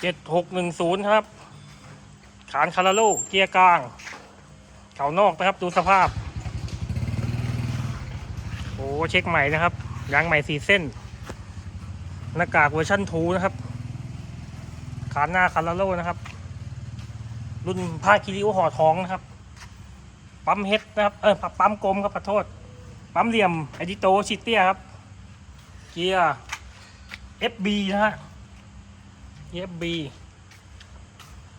เจ็ดหกหนึ่งศูนย์ครับ ขานคาราโลเกียร์กลาง เขานอกนะครับ ดูสภาพ โอ้เช็คใหม่นะครับยางใหม่สี่เส้น หน้ากากเวอร์ชั่นทูนะครับ ขานหน้าคาราโลนะครับ รุ่นผ้าคิริวห่อท้องนะครับ ปั๊มเฮดนะครับ เออปั๊มกลมครับขอโทษ ปั๊มเหลี่ยมไอดิโตชิเตียครับ เกียร์ FB นะฮะ FB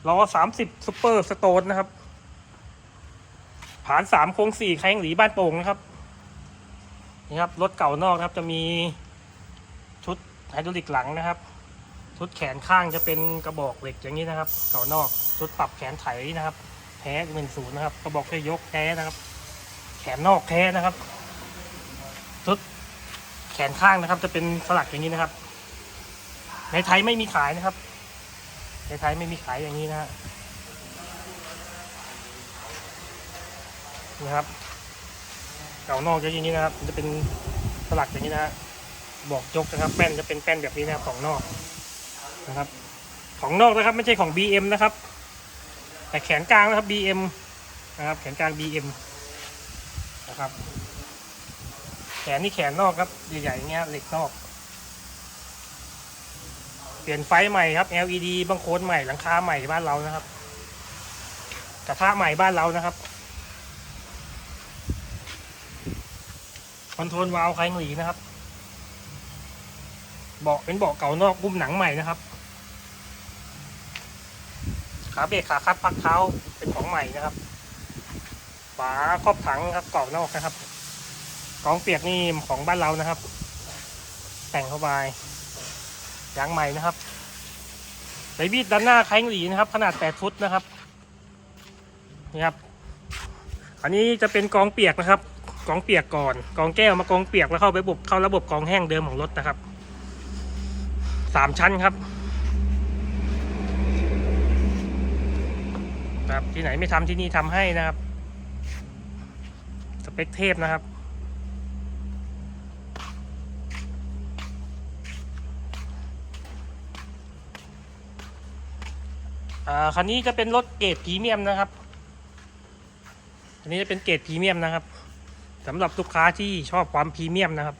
ล้อ30ซุปเปอร์สโตนนะครับ ผ่านสามโค้งสี่แข้งหลีบ้านโป่งนะครับ นี่ครับ รถเก่านอกนะครับ จะมีชุดไฮดรอลิกหลังนะครับ ชุดแขนข้างจะเป็นกระบอกเหล็กอย่างนี้นะครับ เก่านอก ชุดปรับแขนไถนะครับ แท้หนึ่งศูนย์นะครับ กระบอกช่วยยกแท้นะครับ แขนนอกแท้นะครับ ชุดแขนข้างนะครับ จะเป็นสลักอย่างนี้นะครับ ในไทยไม่มีขายนะครับ ในไทยไม่มีขายอย่างนี้นะฮะนะครับเก่านอกจะอย่างนี้นะครับ จะเป็นสลักอย่างนี้นะฮะบอกยกนะครับ แป้นจะเป็นแป้นแบบนี้นะครับของนอกนะครับ ของนอกนะครับ ไม่ใช่ของ BM นะครับ แต่แขนกลางนะครับ BM นะครับ แขนกลาง BM นะครับ แขนนี่แขนนอกครับใหญ่ๆอย่างเงี้ยเหล็กนอก ปลี่ยนไฟใหม่ครับ LED บังโคนใหม่หลังคาใหม่บ้านเรานะครับกระทะใหม่บ้านเรานะครับคอนโทรลวาล์วไคลงหลีนะครับเบาะเป็นเบาะเก่านอกกุ้มหนังใหม่นะครับขาเบรกขาคัดพักเท้าเป็นของใหม่นะครับฝาครอบถังครับกรอบนอกนะครับกองเปียกนี่ของบ้านเรานะครับ แต่งเข้าไป ยางใหม่นะครับไบบีดด้านหน้าไคลงหลีนะครับ ขนาด 8 ฟุตนะครับนี่ครับ อันนี้จะเป็นกองเปียกนะครับ กองเปียกก่อน กองแก้วมากองเปียกแล้วเข้าไประบบเข้าระบบกองแห้งเดิมของรถนะครับสามชั้นครับครับที่ไหนไม่ทำที่นี่ทำให้นะครับ สเปคเทพนะครับ อ่าคันนี้จะเป็นรถเกรดพรีเมียมนะครับอันนี้จะเป็นเกรดพรีเมียมนะครับสำหรับลูกค้าที่ชอบความพรีเมียมนะครับ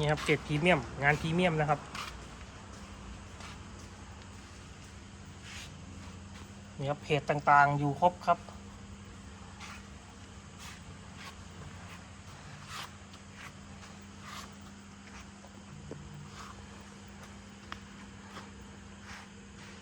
นี่ครับเกรดพรีเมียม งานพรีเมียมนะครับนี่ครับเพจต่างๆอยู่ครบครับ